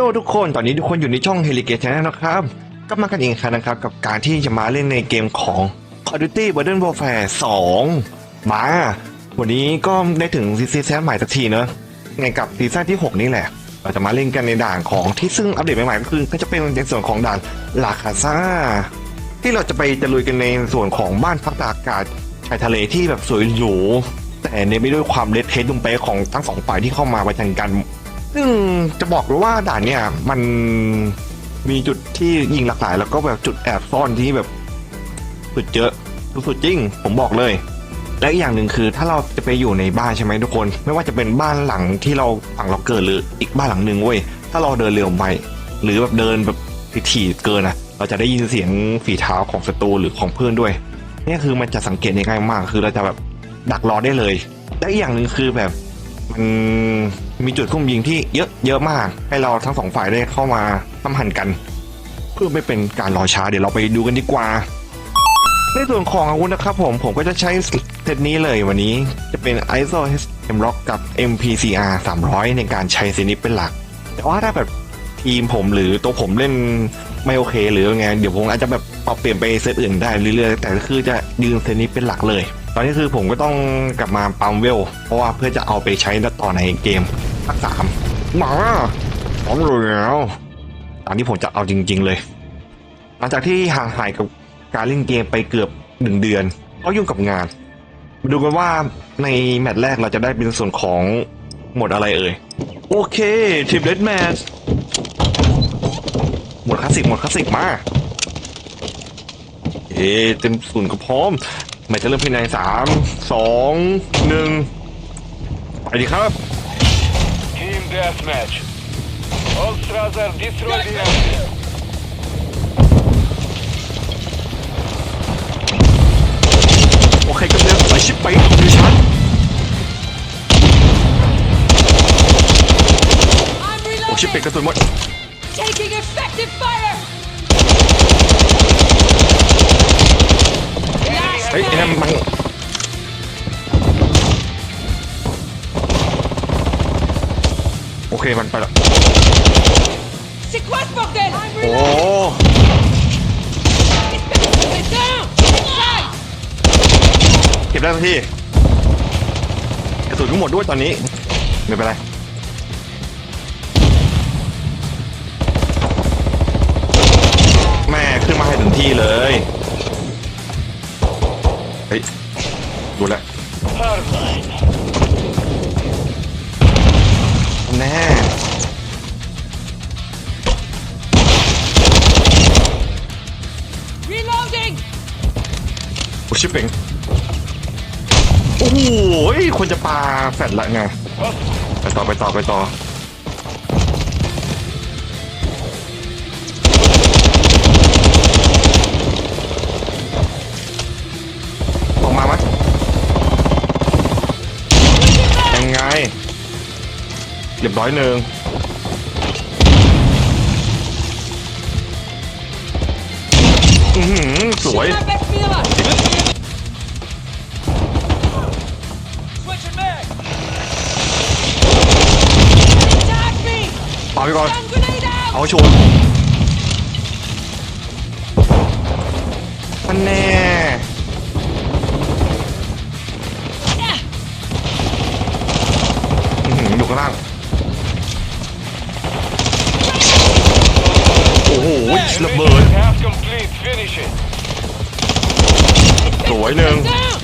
ลทุกคน ตอนนี้ทุกคนอยู่ในช่อง h e l i g a t e นลนะครับก็มากันอีกครั้งนะครับ กับการที่จะมาเล่นในเกมของ Call of Duty Modern Warfare 2 มา วันนี้ก็ได้ถึงซีซั่นใหม่สักทีเนอะในกับซีซั่นที่ 6 นี่แหละ เราจะมาเล่นกันในด่านของที่ซึ่งอัปเดตใหม่ๆก็คือก็จะเป็นในส่วนของด่านลาคาซ่าที่เราจะไปตะลุยกันในส่วนของบ้านพักตากอากาศชายทะเลที่แบบสวยหรูแต่เน้นไปด้วยความเลดเทสดุมเป๊ของทั้งสองฝ่ายที่เข้ามาประชันกัน ซึ่งจะบอกเลยว่าด่านเนี่ยมันมีจุดที่ยิงหลากหลาย แล้วก็แบบจุดแอบซ่อนที่แบบสุดเยอะสุดๆจริง ผมบอกเลย และอีกอย่างหนึ่งคือถ้าเราจะไปอยู่ในบ้านใช่ไหมทุกคน ไม่ว่าจะเป็นบ้านหลังที่เราฝั่งเราเกิดหรืออีกบ้านหลังหนึ่งเว้ยถ้าเราเดินเร็วไปหรือแบบเดินแบบถี่เกินอะเราจะได้ยินเสียงฝีเท้าของศัตรูหรือของเพื่อนด้วยนี่คือมันจะสังเกตได้ง่ายมากคือเราจะแบบดักรอได้เลย และอีกอย่างหนึ่งคือแบบมัน มีจุดซุ่มยิงที่เยอะเยอะมาก ให้เราทั้งสองฝ่ายได้เข้ามาทำหันกัน เพื่อไม่เป็นการรอช้าเดี๋ยวเราไปดูกันดีกว่า ในส่วนของอาวุธนะครับผมผมก็จะใช้เซตนี้เลยวันนี้จะเป็น ISO HM Rock กับ MPCR 300 ในการใช้เซตนี้เป็นหลัก แต่ว่าถ้าแบบทีมผมหรือตัวผมเล่นไม่โอเค หรือไงเดี๋ยวผมอาจจะแบบปรับเปลี่ยนไปเซตอื่นได้เรื่อยๆแต่คือจะยืนเซตนี้เป็นหลักเลย ตอนนี้คือผมก็ต้องกลับมาปั๊มเวล เพราะว่าเพื่อจะเอาไปใช้ต่อในเกม ภาคสามมาพร้อมเลยแล้วตอนนี้ผมจะเอาจริง ๆ เลย หลังจากที่ห่างหายกับการเล่นเกมไปเกือบหนึ่งเดือนเพราะยุ่งกับงาน มาดูกันว่าในแมตช์แรกเราจะได้เป็นส่วนของหมดอะไรเอ่ย โอเคทีมเดดแมชหมดคลาสสิกหมดคลาสสิกมา เอเต็มศูนย์ก็พร้อมแมตช์จะเริ่มภายในสามสองหนึ่งไปดีครับ deathmatch. All Strasser destroy the enemy. โอเคก็เดินไปชิปไปดูชัน I'm โอ้ชิปไป reloading! กระสุนหมด Taking effective fire! เฮ้ย เคมันไปแล้ว C'est quoi ce bordel I'm โอ้ reloading! Get down! Inside! เก็บได้ทันทีกระสุนก็หมดด้วยตอนนี้ ไม่เป็นไรแม่ขึ้นมาให้ถึงที่เลยเฮ้ยดูแล ชิปเปงโอ้โหคนจะปาแฟดละไง ไปต่อไปต่อไปต่อออกมาไหมยังไงเรียบร้อยหนึ่งสวย ไปก่อน Stun grenade out! เอาให้ชัวร์มันแน่อื้อหืออยู่ข้างล่าง โอ้โหระเบิด Mission half complete. Finish it. สวยหนึ่ง Down!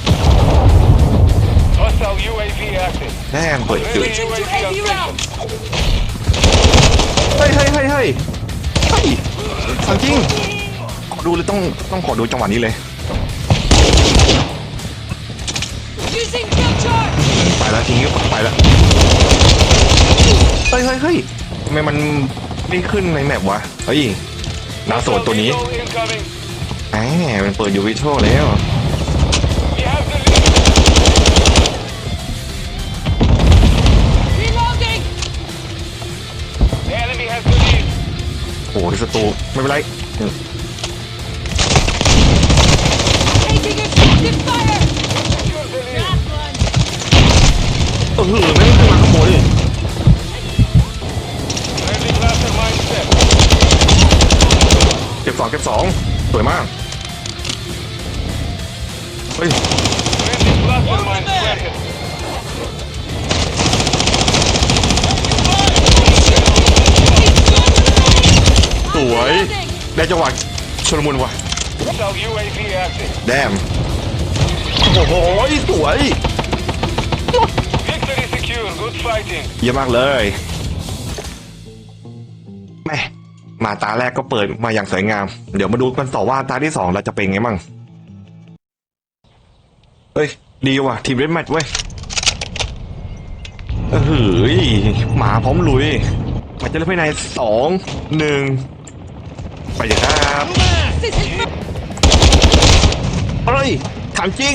Hostile UAV active. แน่เปิดจุด เฮ้ยเฮ้ยเฮ้ยเฮ้ยเฮ้ยถาจริงขอดูเลยต้องต้องขอดูจังหวะนี้เลย Using field charge! ไปแล้วทิ้งก็ไปแล้วเฮ้ยเฮ้ยเฮ้ยทำไมมันไม่ขึ้นในแมปวะ เฮ้ยนาโสดตัวนี้ Incoming. แหมมันเปิดอยู่วิชวลแล้ว โอ้ยศัตรูไม่เป็นไรเออหือไม่ได้ขึ้นมาข้างบนเก็บสองเก็บสองสวยมาก เฮ้ย ได้จังหวะชลมุนว่ะ Hostile UAV active. แดมโอ้โหสวย Victory secure. Good fighting. เยี่ยมมากเลยแม่มาตาแรกก็เปิดมาอย่างสวยงาม เดี๋ยวมาดูกันต่อว่าตาที่สองเราจะเป็นไงมั่งเอ้ย ดีว่ะ ทีมเรดแมทเว้ยเออหืยหมาพร้อมลุยมาจะเล่นภายในสองหนึ่ง ไปเลยครับ This is เอ้ยถามจริง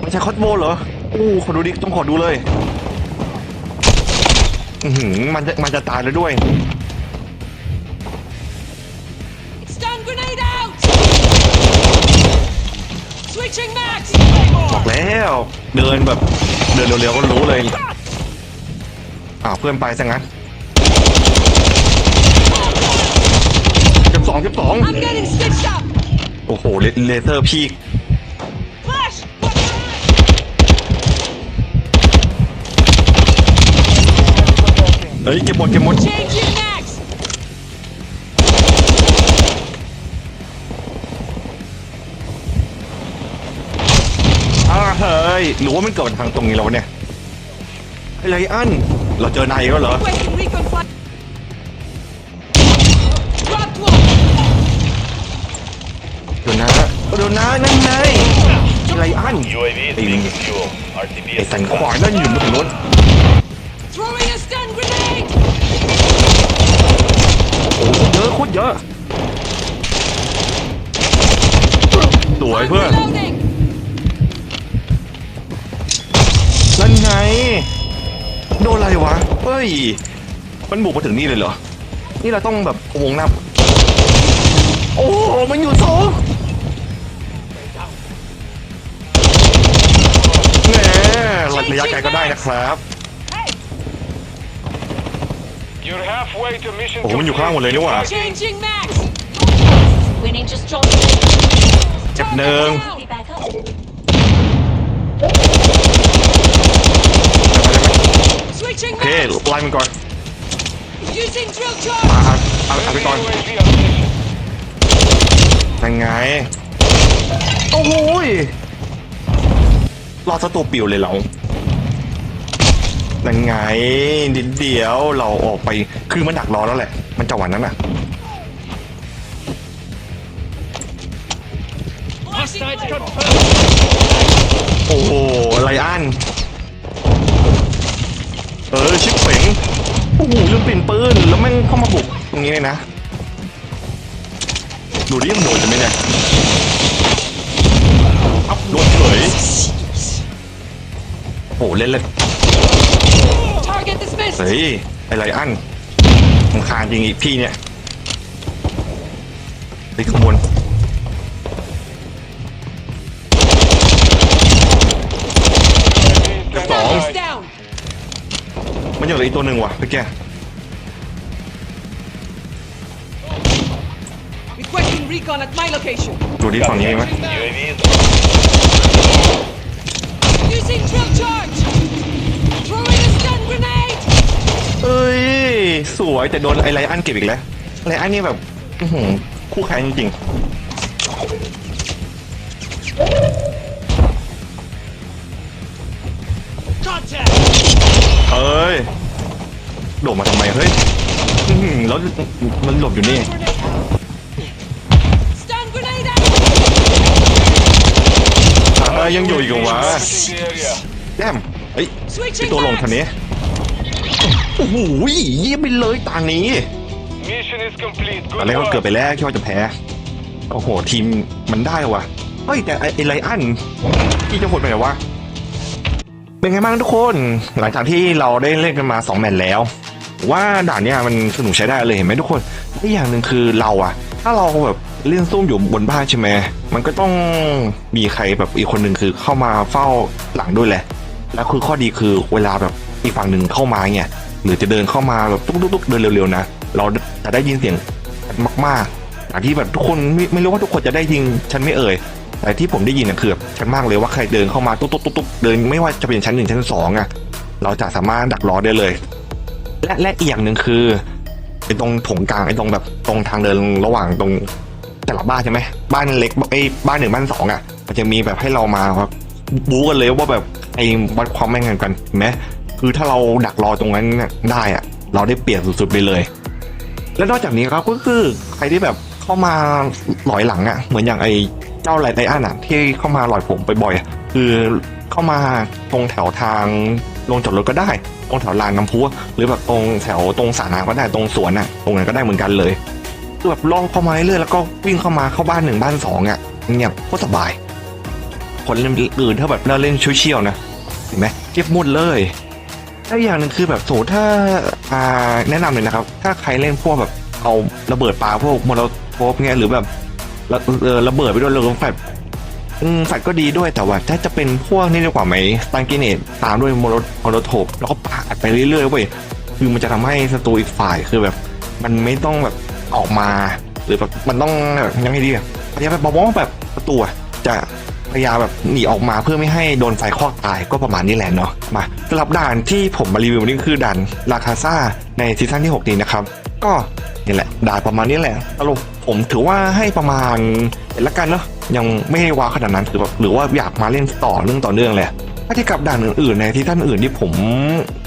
มันใช่คอสโบเหรอ อู้ขอดูดิต้องขอดูเลย อือหือมันจะมันจะตายแล้วด้วย stun grenade out. Switching max. บอกแล้วเดินแบบ เดินเร็วๆก็รู้เลยอ้าวเพื่อนไปซะงั้นเก็บ สองเก็บสอง I'm getting stitched up. โอ้โหเลเลเซอร์พีก Flash. เฮ้ยเก็บหมดเก็บหมด Changing max. อ้าวเฮ้ยหรือว่ามันเกิดทางตรงนี้แล้ววะเนี่ยอะไรอันเราเจอนายก็เหรอ Requesting recon flight. เดี๋ยวนะนั่นไงอะไรอัน UAV is being fuel. RTB ไอ้สันขวานนั่นอยู่บนถนน Throwing a stun grenade. โอ้โหเยอะโคตรเยอะสวยเพื่อน Reloading. นั่นไง โดนอะไรวะ เฮ้ย มันบุกมาถึงนี่เลยเหรอ นี่เราต้องแบบวงนับโอ้โหมันอยู่สอ ระยะไกลก็ได้นะครับ You're halfway to mission โอ้โหมันอยู่ข้างล่างหมดเลยนี่หว่า Changing max. We need to strong. เจ็บหนึ่ง Be back up. Switching โอเค max. ไล่มันก่อน Using drill มา charge. เอาเอาเอาไป Friendly ก่อน UAV on station. ยังไง โอ้โหย รอดสตูปิวเลยเรายังไงนิดเดียวเราออกไปคือมันดักรอแล้วแหละ มันจังหวะนั้นอะ โอ้โหไรอันเออชิปเป๋งโอ้โหลืมเปลี่ยนปืนแล้วแม่งเข้ามาบุกตรงนี้เลยนะ ดูดิยังโดนจะไหมเนี่ยอัพโดนเฉย โอ้โหเล่นเลย Target dismissed. เฮ้ยไอไรอันสำคาญจริงอีกพี่เนี่ยไปข้างบน UAV is Song. Target's standing by. down. มันอยู่กับอีกตัวหนึ่งว่ะพี่แก Requesting recon at my location. ดูดิฝั่งนี้ไหม เอ้ย สวยแต่โดนไอไรอันเก็บอีกแล้วไรอันนี่แบบอื้อหือคู่แข่งจริงๆเอ้ยโดดมาทำไมเฮ้ยอื้อหือแล้วมันหลบอยู่นี่ Stun grenade out. อ่ายังอยู่อีกเหรอวะ แดมเฮ้ยไอ Switching ตัวลงทางนี้ โอ้โหเยี่ยมไปเลยตางนี้ Mission is complete. ตอน Good แรกก็ work. เกือบไปแล้วคิดว่าจะแพ้ โอ้โห ทีมมันได้ว่ะเฮ้ยแต่ไอไอไลอันพี่จะหดไปไหนวะ เป็นไงบ้างทุกคน หลังจากที่เราได้เล่นกันมาสองแมตช์แล้ว ว่าด่านเนี้ยมันสนุกใช้ได้เลยเห็นไหมทุกคนอีกอย่างหนึ่งคือเราอะถ้าเราแบบเล่นซุ่มอยู่บนบ้านใช่ไหมมันก็ต้องมีใครแบบอีกคนหนึ่งคือเข้ามาเฝ้าหลังด้วยแหละ แล้วคือข้อดีคือเวลาแบบอีกฝั่งหนึ่งเข้ามาเนี่ย หรือจะเดินเข้ามาแบบตุ๊กตุ๊กตุ๊กเดินเร็วๆนะเราจะได้ยินเสียงมากๆอย่ที่แบบทุกคนไม่ไม่รู้ว่าทุกคนจะได้ยินฉันไม่เอ่ยแต่ที่ผมได้ยินนะคือชัดมากเลยว่าใครเดินเข้ามาตุ๊บตุ๊บตุ๊บตุ๊บเดินไม่ว่าจะเป็นชั้นหนึ่งชั้นสองอะเราจะสามารถดักรอได้เลย และและอีกอย่างหนึ่งคือไอ้ตรงถงกลางไอ้ตรงแบบตรงทางเดินระหว่างตรงแต่ละบ้านใช่ไหมบ้านเล็กไอ้บ้านหนึ่งบ้านสองอะ มันจะมีแบบให้เรามาแบบบู๊กันเลยว่าแบบไอ้วัดความแม่นกันกันเห็นไหม คือถ้าเราดักรอตรงนั้นเนี่ยได้อะเราได้เปรียบสุดๆไปเลย และนอกจากนี้ครับก็คือใครที่แบบเข้ามาหลอยหลังอะ เหมือนอย่างไอ้เจ้าไรไลอ้อนอะ ที่เข้ามาหลอยผมบ่อยๆคือเข้ามาตรงแถวทางลงจอดรถก็ได้ ตรงแถวลานน้ำพุหรือแบบตรงแถวตรงสระน้ำก็ได้ตรงสวนอะ ตรงนั้นก็ได้เหมือนกันเลยคือแบบล่องเข้ามาเรื่อยแล้วก็วิ่งเข้ามาเข้าบ้านหนึ่งบ้านสองอะเงียบโคตรสบาย คนอื่นถ้าแบบเล่นชิวเชี่ยวๆนะเห็นไหมเก็บมุดเลย และอีกอย่างหนึ่งคือแบบสมมติถ้าอ่าแนะนำเลยนะครับ ถ้าใครเล่นพวกแบบเอาระเบิดปลาพวกโมโนโทปเงี้ยหรือแบบระเออระเบิดไปด้วยหรือแฟดอืมแฟดก็ดีด้วยแต่ว่าถ้าจะเป็นพวกนี่ดีกว่าไหมตันกินเนตตามด้วยโมโนโมโนโทปแล้วก็ปาดไปเรื่อยๆเว้ยคือมันจะทำให้ศัตรูอีกฝ่ายคือแบบ มันไม่ต้องแบบออกมา หรือแบบมันต้องแบบยังไงดีอะพยายามแบบบอกว่าแบบประตูจะ พยายามแบบหนีออกมาเพื่อไม่ให้โดนไฟคลอกตายก็ประมาณนี้แหละเนาะมาสำหรับด่านที่ผมมารีวิววันนี้คือด่านลาคาซ่าในซีซั่นที่ 6 นี้นะครับ ก็นี่แหละด่านประมาณนี้แหละสรุปผมถือว่าให้ประมาณเห็นละกันเนาะยังไม่ได้ว้าขนาดนั้นถือแบบหรือว่าอยากมาเล่นต่อเรื่องต่อเนื่องเลยถ้าทียบกับด่านอื่นๆในซีซั่านอื่นที่ผม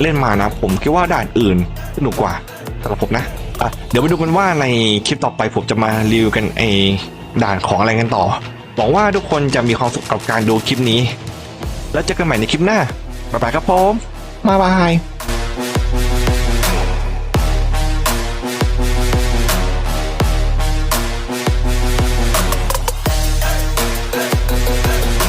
เล่นมานะ ผมคิดว่าด่านอื่นสนุกกว่าสำหรับผมนะอะเดี๋ยวไปดูกันว่าในคลิปต่อไปผมจะมารีวิวกันไอด่านของอะไรกันต่อ วังว่าทุกคนจะมีความสุขกับการดูคลิปนี้ แล้วเจอกันใหม่ในคลิปหน้าบ๊ายบายครับผมบ๊ายบาย